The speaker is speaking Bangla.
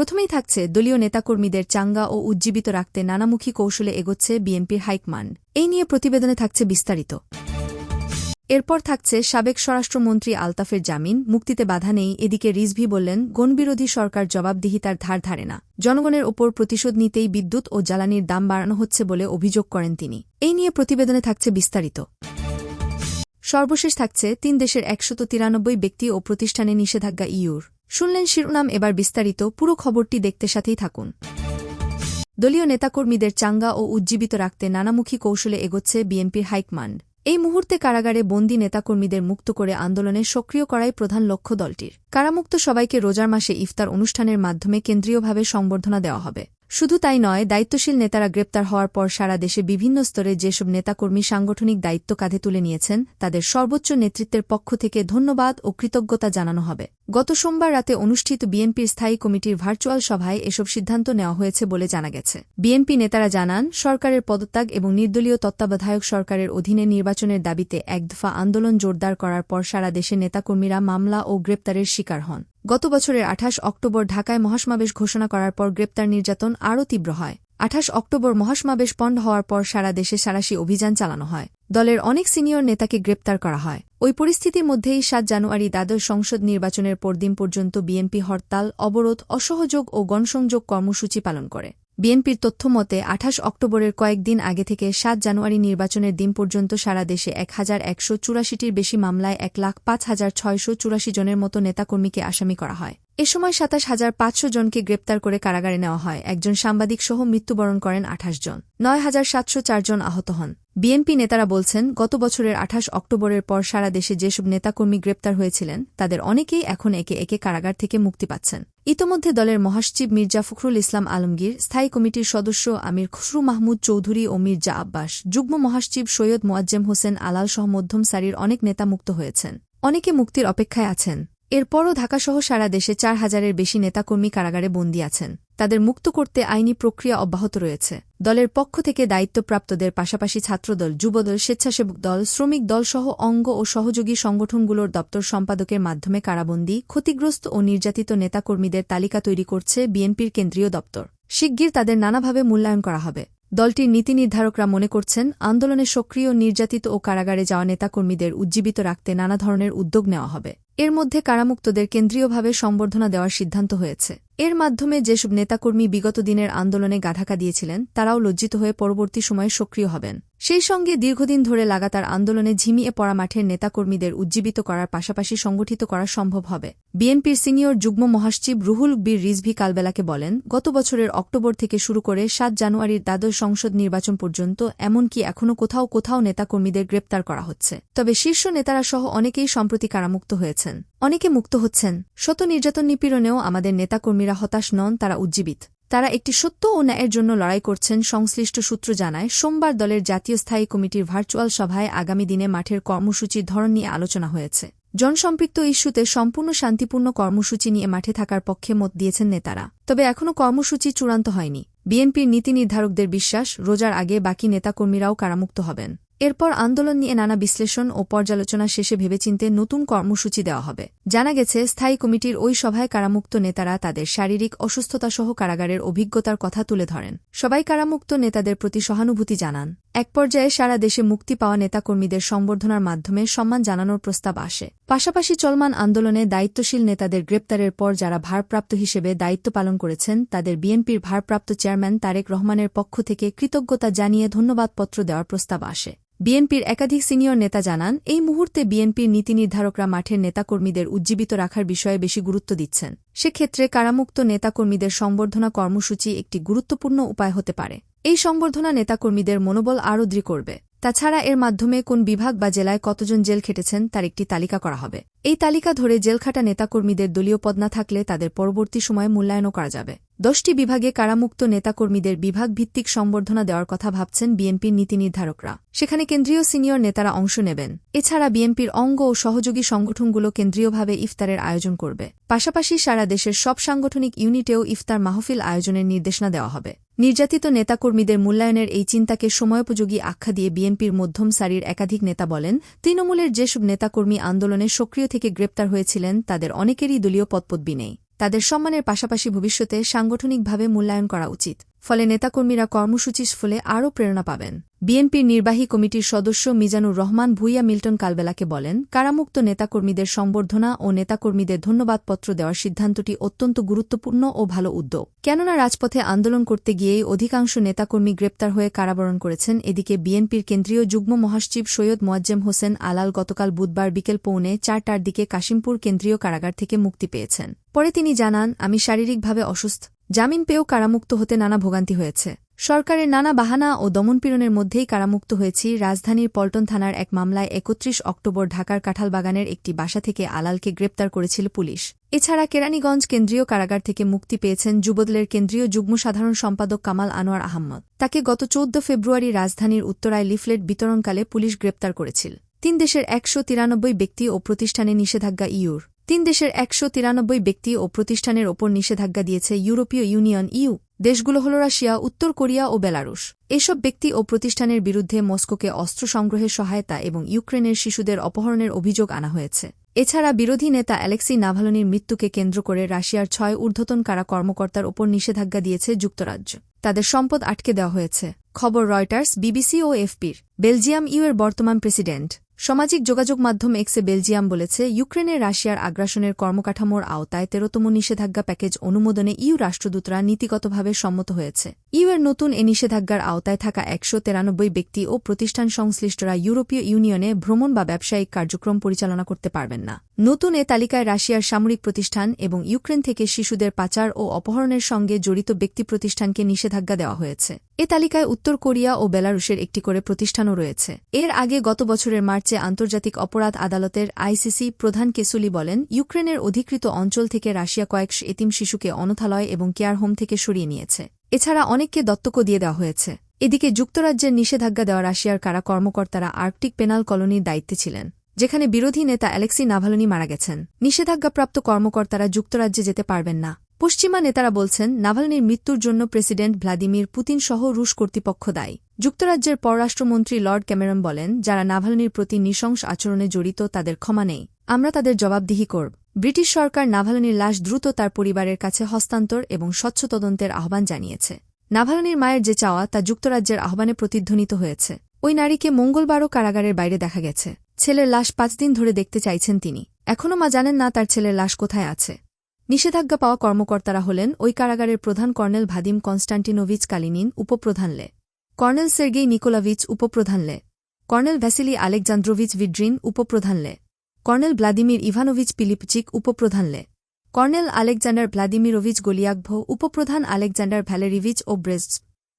প্রথমেই থাকছে দলীয় নেতাকর্মীদের চাঙ্গা ও উজ্জীবিত রাখতে নানামুখী কৌশলে এগোচ্ছে বিএনপির হাইকমান্ড এই নিয়ে প্রতিবেদনে থাকছে বিস্তারিত। এরপর থাকছে সাবেক স্বরাষ্ট্রমন্ত্রী আলতাফের জামিন, মুক্তিতে বাধা নেই, এদিকে রিজভি বললেন, গণবিরোধী সরকার জবাবদিহিতার ধার ধারে না। জনগণের ওপর প্রতিশোধ নিতেই বিদ্যুৎ ও জ্বালানির দাম বাড়ানো হচ্ছে বলে অভিযোগ করেন তিনি। এই নিয়ে প্রতিবেদনে থাকছে বিস্তারিত। সর্বশেষ থাকছে তিন দেশের একশত তিরানব্বই ব্যক্তি ও প্রতিষ্ঠানে নিষেধাজ্ঞা ইউর। শুনলেন শিরোনাম এবার বিস্তারিত, পুরো খবরটি দেখতে সাথেই থাকুন। দলীয় নেতাকর্মীদের চাঙ্গা ও উজ্জীবিত রাখতে নানামুখী কৌশলে এগোচ্ছে বিএনপির হাইকমান্ড। এই মুহূর্তে কারাগারে বন্দী নেতাকর্মীদের মুক্ত করে আন্দোলনে সক্রিয় করাই প্রধান লক্ষ্য দলটির। কারামুক্ত সবাইকে রোজার মাসে ইফতার অনুষ্ঠানের মাধ্যমে কেন্দ্রীয়ভাবে সংবর্ধনা দেওয়া হবে। শুধু তাই নয়, দায়িত্বশীল নেতারা গ্রেপ্তার হওয়ার পর সারা দেশে বিভিন্ন স্তরে যেসব নেতাকর্মী সাংগঠনিক দায়িত্ব কাঁধে তুলে নিয়েছেন, তাদের সর্বোচ্চ নেতৃত্বের পক্ষ থেকে ধন্যবাদ ও কৃতজ্ঞতা জানানো হবে। গত সোমবার রাতে অনুষ্ঠিত বিএনপির স্থায়ী কমিটির ভার্চুয়াল সভায় এসব সিদ্ধান্ত নেওয়া হয়েছে বলে জানা গেছে। বিএনপি নেতারা জানান, সরকারের পদত্যাগ এবং নির্দলীয় তত্ত্বাবধায়ক সরকারের অধীনে নির্বাচনের দাবিতে একদফা আন্দোলন জোরদার করার পর সারা দেশে নেতাকর্মীরা মামলা ও গ্রেপ্তারের শিকার হন। গত বছরের আঠাশ অক্টোবর ঢাকায় মহাসমাবেশ ঘোষণা করার পর গ্রেপ্তার নির্যাতন আরও তীব্র হয়। আঠাশ অক্টোবর মহাসমাবেশ পণ্ড হওয়ার পর সারা দেশে সারাশি অভিযান চালানো হয়। দলের অনেক সিনিয়র নেতাকে গ্রেপ্তার করা হয়। ওই পরিস্থিতির মধ্যেই সাত জানুয়ারি দ্বাদশ সংসদ নির্বাচনের পরদিন পর্যন্ত বিএনপি হরতাল, অবরোধ, অসহযোগ ও গণসংযোগ কর্মসূচি পালন করে। বিএনপির তথ্যমতে, আঠাশ অক্টোবরের কয়েকদিন আগে থেকে সাত জানুয়ারি নির্বাচনের দিন পর্যন্ত সারা দেশে এক হাজার একশো চুরাশিটির বেশি মামলায় এক লাখ পাঁচ হাজার ছয়শো চুরাশি জনের মতো নেতাকর্মীকে আসামি করা হয়। এ সময় সাতাশ হাজার পাঁচশো জনকে গ্রেপ্তার করে কারাগারে নেওয়া হয়। একজন সাংবাদিক সহ মৃত্যুবরণ করেন আঠাশ জন। নয় হাজার সাতশো চারজন আহত হন। বিএনপি নেতারা বলছেন, গত বছরের আঠাশ অক্টোবরের পর সারা দেশে যেসব নেতাকর্মী গ্রেপ্তার হয়েছিলেন, তাদের অনেকেই এখন একে একে কারাগার থেকে মুক্তি পাচ্ছেন। ইতোমধ্যে দলের মহাসচিব মির্জা ফখরুল ইসলাম আলমগীর, স্থায়ী কমিটির সদস্য আমির খসরু মাহমুদ চৌধুরী ও মির্জা আব্বাস, যুগ্ম মহাসচিব সৈয়দ মোয়াজ্জেম হোসেন আলাল সহ মধ্যম সারির অনেক নেতা মুক্ত হয়েছেন। অনেকে মুক্তির অপেক্ষায় আছেন। এরপরও ঢাকাসহ সারা দেশে চার হাজারের বেশি নেতাকর্মী কারাগারে বন্দী আছেন। তাদের মুক্ত করতে আইনি প্রক্রিয়া অব্যাহত রয়েছে। দলের পক্ষ থেকে দায়িত্বপ্রাপ্তদের পাশাপাশি ছাত্রদল, যুবদল, স্বেচ্ছাসেবক দল, শ্রমিক দল সহ অঙ্গ ও সহযোগী সংগঠনগুলোর দপ্তর সম্পাদকের মাধ্যমে কারাবন্দী, ক্ষতিগ্রস্ত ও নির্যাতিত নেতাকর্মীদের তালিকা তৈরি করছে বিএনপির কেন্দ্রীয় দপ্তর। শিগগির তাদের নানাভাবে মূল্যায়ন করা হবে। দলটির নীতি নির্ধারকরা মনে করছেন, আন্দোলনে সক্রিয়, নির্যাতিত ও কারাগারে যাওয়া নেতাকর্মীদের উজ্জীবিত রাখতে নানা ধরনের উদ্যোগ নেওয়া হবে। এর মধ্যে কারামুক্তদের কেন্দ্রীয়ভাবে সম্বর্ধনা দেওয়ার সিদ্ধান্ত হয়েছে। এর মাধ্যমে যেসব নেতাকর্মী বিগত দিনের আন্দোলনে গাধাকা দিয়েছিলেন, তারাও লজ্জিত হয়ে পরবর্তী সময়ে সক্রিয় হবেন। সেই সঙ্গে দীর্ঘদিন ধরে লাগাতার আন্দোলনে ঝিমিয়ে পড়া মাঠের নেতাকর্মীদের উজ্জীবিত করার পাশাপাশি সংগঠিত করা সম্ভব হবে। বিএনপির সিনিয়র যুগ্ম মহাসচিব রুহুল বীর রিজভি কালবেলাকে বলেন, গত বছরের অক্টোবর থেকে শুরু করে সাত জানুয়ারির দ্বাদশ সংসদ নির্বাচন পর্যন্ত এমনকি এখনও কোথাও কোথাও নেতাকর্মীদের গ্রেপ্তার করা হচ্ছে। তবে শীর্ষ নেতারা সহ অনেকেই সম্প্রতি কারামুক্ত হয়েছেন। অনেকে মুক্ত হচ্ছেন। শত নির্যাতন নিপীড়নেও আমাদের নেতাকর্মীরা হতাশ নন, তারা উজ্জীবিত। তারা একটি সত্য ও ন্যায়ের জন্য লড়াই করছেন, সংশ্লিষ্ট সূত্র জানায়। সোমবার দলের জাতীয় স্থায়ী কমিটির ভার্চুয়াল সভায় আগামী দিনে মাঠের কর্মসূচির ধরন নিয়ে আলোচনা হয়েছে। জনসম্পৃক্ত ইস্যুতে সম্পূর্ণ শান্তিপূর্ণ কর্মসূচি নিয়ে মাঠে থাকার পক্ষে মত দিয়েছেন নেতারা। তবে এখনও কর্মসূচি চূড়ান্ত হয়নি। বিএনপির নীতি নির্ধারকদের বিশ্বাস, রোজার আগে বাকি নেতাকর্মীরাও কারামুক্ত হবেন। এরপর আন্দোলন নিয়ে নানা বিশ্লেষণ ও পর্যালোচনা শেষে ভেবেচিন্তে নতুন কর্মসূচি দেওয়া হবে। জানা গেছে, স্থায়ী কমিটির ওই সভায় কারামুক্ত নেতারা তাদের শারীরিক অসুস্থতাসহ কারাগারের অভিজ্ঞতার কথা তুলে ধরেন। সবাই কারামুক্ত নেতাদের প্রতি সহানুভূতি জানান। এক পর্যায়ে সারা দেশে মুক্তি পাওয়া নেতাকর্মীদের সম্বর্ধনার মাধ্যমে সম্মান জানানোর প্রস্তাব আসে। পাশাপাশি চলমান আন্দোলনে দায়িত্বশীল নেতাদের গ্রেপ্তারের পর যারা ভারপ্রাপ্ত হিসেবে দায়িত্ব পালন করেছেন, তাদের বিএনপির ভারপ্রাপ্ত চেয়ারম্যান তারেক রহমানের পক্ষ থেকে কৃতজ্ঞতা জানিয়ে ধন্যবাদপত্র দেওয়ার প্রস্তাব আসে। বিএনপির একাধিক সিনিয়র নেতা জানান, এই মুহূর্তে বিএনপির নীতি নির্ধারকরা মাঠের নেতাকর্মীদের উজ্জীবিত রাখার বিষয়ে বেশি গুরুত্ব দিচ্ছেন। সেক্ষেত্রে কারামুক্ত নেতাকর্মীদের সংবর্ধনা কর্মসূচি একটি গুরুত্বপূর্ণ উপায় হতে পারে। এই সংবর্ধনা নেতাকর্মীদের মনোবল আরও দৃঢ় করবে। তাছাড়া এর মাধ্যমে কোন বিভাগ বা জেলায় কতজন জেল খেটেছেন তার একটি তালিকা করা হবে। এই তালিকা ধরে জেলখাটা নেতাকর্মীদের দলীয় পদ না থাকলে তাদের পরবর্তী সময়ে মূল্যায়নও করা যাবে। দশটি বিভাগে কারামুক্ত নেতাকর্মীদের বিভাগ ভিত্তিক সম্বর্ধনা দেওয়ার কথা ভাবছেন বিএনপির নীতি নির্ধারকরা। সেখানে কেন্দ্রীয় সিনিয়র নেতারা অংশ নেবেন। এছাড়া বিএনপির অঙ্গ ও সহযোগী সংগঠনগুলো কেন্দ্রীয়ভাবে ইফতারের আয়োজন করবে। পাশাপাশি সারা দেশের সব সাংগঠনিক ইউনিটেও ইফতার মাহফিল আয়োজনের নির্দেশনা দেওয়া হবে। নির্যাতিত নেতাকর্মীদের মূল্যায়নের এই চিন্তাকে সময়োপযোগী আখ্যা দিয়ে বিএনপির মধ্যম সারির একাধিক নেতা বলেন, তৃণমূলের যেসব নেতাকর্মী আন্দোলনে সক্রিয় থেকে গ্রেপ্তার হয়েছিলেন, তাদের অনেকেরই দলীয় পদপদবি নেই। তাদের সম্মানের পাশাপাশি ভবিষ্যতে সাংগঠনিকভাবে মূল্যায়ন করা উচিত। ফলে নেতাকর্মীরা কর্মসূচির ফলে আরও প্রেরণা পাবেন। বিএনপির নির্বাহী কমিটির সদস্য মিজানুর রহমান ভুইয়া মিল্টন কালবেলাকে বলেন, কারামুক্ত নেতাকর্মীদের সম্বর্ধনা ও নেতাকর্মীদের ধন্যবাদপত্র দেওয়ার সিদ্ধান্তটি অত্যন্ত গুরুত্বপূর্ণ ও ভালো উদ্যোগ। কেননা রাজপথে আন্দোলন করতে গিয়েই অধিকাংশ নেতাকর্মী গ্রেপ্তার হয়ে কারাবরণ করেছেন। এদিকে বিএনপির কেন্দ্রীয় যুগ্ম মহাসচিব সৈয়দ মোয়াজ্জেম হোসেন আলাল গতকাল বুধবার বিকেল পৌনে চারটার দিকে কাশিমপুর কেন্দ্রীয় কারাগার থেকে মুক্তি পেয়েছেন। পরে তিনি জানান, আমি শারীরিকভাবে অসুস্থ। জামিন পেয়েও কারামুক্ত হতে নানা ভোগান্তি হয়েছে। সরকারের নানা বাহানা ও দমনপীড়নের মধ্যেই কারামুক্ত হয়েছি রাজধানীর পল্টন থানার এক মামলায় একত্রিশ অক্টোবর ঢাকার কাঁঠালবাগানের একটি বাসা থেকে আলালকে গ্রেপ্তার করেছিল পুলিশ। এছাড়া কেরানীগঞ্জ কেন্দ্রীয় কারাগার থেকে মুক্তি পেয়েছেন যুবদলের কেন্দ্রীয় যুগ্ম সাধারণ সম্পাদক কামাল আনোয়ার আহম্মদ। তাকে গত চৌদ্দ ফেব্রুয়ারি রাজধানীর উত্তরায় লিফলেট বিতরণকালে পুলিশ গ্রেপ্তার করেছিল। তিন দেশের একশো তিরানব্বই ব্যক্তি ও প্রতিষ্ঠানে নিষেধাজ্ঞা ইউর। তিন দেশের একশো তিরানব্বই ব্যক্তি ও প্রতিষ্ঠানের ওপর নিষেধাজ্ঞা দিয়েছে ইউরোপীয় ইউনিয়ন ইউ। দেশগুলো হল রাশিয়া, উত্তর কোরিয়া ও বেলারুশ। এসব ব্যক্তি ও প্রতিষ্ঠানের বিরুদ্ধে মস্কোকে অস্ত্র সংগ্রহের সহায়তা এবং ইউক্রেনের শিশুদের অপহরণের অভিযোগ আনা হয়েছে। এছাড়া বিরোধী নেতা অ্যালেক্সি নাভালনির মৃত্যুকে কেন্দ্র করে রাশিয়ার ছয় ঊর্ধ্বতন কারা কর্মকর্তার ওপর নিষেধাজ্ঞা দিয়েছে যুক্তরাজ্য। তাদের সম্পদ আটকে দেওয়া হয়েছে। খবর রয়টার্স, বিবিসি ও এফপির। বেলজিয়াম ইউ এর বর্তমান প্রেসিডেন্ট। সামাজিক যোগাযোগ মাধ্যম এক্সে বেলজিয়াম বলেছে, ইউক্রেনে রাশিয়ার আগ্রাসনের কর্মকাঠামোর আওতায় তেরোতম নিষেধাজ্ঞা প্যাকেজ অনুমোদনে ইউ রাষ্ট্রদূতরা নীতিগতভাবে সম্মত হয়েছে। ইউ এর নতুন এ নিষেধাজ্ঞার আওতায় থাকা একশো তেরানব্বই ব্যক্তি ও প্রতিষ্ঠান সংশ্লিষ্টরা ইউরোপীয় ইউনিয়নে ভ্রমণ বা ব্যবসায়িক কার্যক্রম পরিচালনা করতে পারবেন না। নতুন এ তালিকায় রাশিয়ার সামরিক প্রতিষ্ঠান এবং ইউক্রেন থেকে শিশুদের পাচার ও অপহরণের সঙ্গে জড়িত ব্যক্তি প্রতিষ্ঠানকে নিষেধাজ্ঞা দেওয়া হয়েছে। এ তালিকায় উত্তর কোরিয়া ও বেলারুশের একটি করে প্রতিষ্ঠানও রয়েছে। এর আগে গত বছরের মার্চে আন্তর্জাতিক অপরাধ আদালতের আইসিসি প্রধান কেসুলি বলেন, ইউক্রেনের অধিকৃত অঞ্চল থেকে রাশিয়া কয়েক এতিম শিশুকে অনথালয় এবং কেয়ার হোম থেকে সরিয়ে নিয়েছে। এছাড়া অনেককে দত্তকও দিয়ে দেওয়া হয়েছে। এদিকে যুক্তরাজ্যের নিষেধাজ্ঞা দেওয়া রাশিয়ার কারা কর্মকর্তারা আর্কটিক পেনাল কলোনির দায়িত্বে ছিলেন, যেখানে বিরোধী নেতা অ্যালেক্সি নাভালনি মারা গেছেন। নিষেধাজ্ঞাপ্রাপ্ত কর্মকর্তারা যুক্তরাজ্যে যেতে পারবেন না। পশ্চিমা নেতারা বলছেন, নাভালনির মৃত্যুর জন্য প্রেসিডেন্ট ভ্লাদিমির পুতিন সহ রুশ কর্তৃপক্ষ দায়ী। যুক্তরাজ্যের পররাষ্ট্রমন্ত্রী লর্ড ক্যামেরন বলেন, যারা নাভালনির প্রতি নৃশংস আচরণে জড়িত, তাদের ক্ষমা নেই। আমরা তাদের জবাবদিহি করব। ব্রিটিশ সরকার নাভালনির লাশ দ্রুত তার পরিবারের কাছে হস্তান্তর এবং স্বচ্ছ তদন্তের আহ্বান জানিয়েছে। নাভালনির মায়ের যে চাওয়া, তা যুক্তরাজ্যের আহ্বানে প্রতিধ্বনিত হয়েছে। ওই নারীকে মঙ্গলবারও কারাগারের বাইরে দেখা গেছে। ছেলের লাশ পাঁচ দিন ধরে দেখতে চাইছেন তিনি। এখনও মা জানেন না তার ছেলের লাশ কোথায় আছে। নিষেধাজ্ঞা পাওয়া কর্মকর্তারা হলেন ওই কারাগারের প্রধান কর্নেল ভাদিম কনস্টান্টিনোভিচ কালিনিন উপপ্রধান লে কর্নেল সের্গেই নিকোলাভিচ উপপ্রধান লে কর্নেল ভ্যাসিলি আলেকজান্দ্রোভিচ ভিড্রিন উপপ্রধান লে কর্নেল ভ্লাদিমির ইভানোভিচ পিলিপচিক উপপ্রধান লে কর্নেল আলেকজান্ডার ভ্লাদিমিরোভিচ গোলিয়াকভ, উপপ্রধান আলেকজান্ডার ভ্যালেরিভিচ ও ব্রেস্ট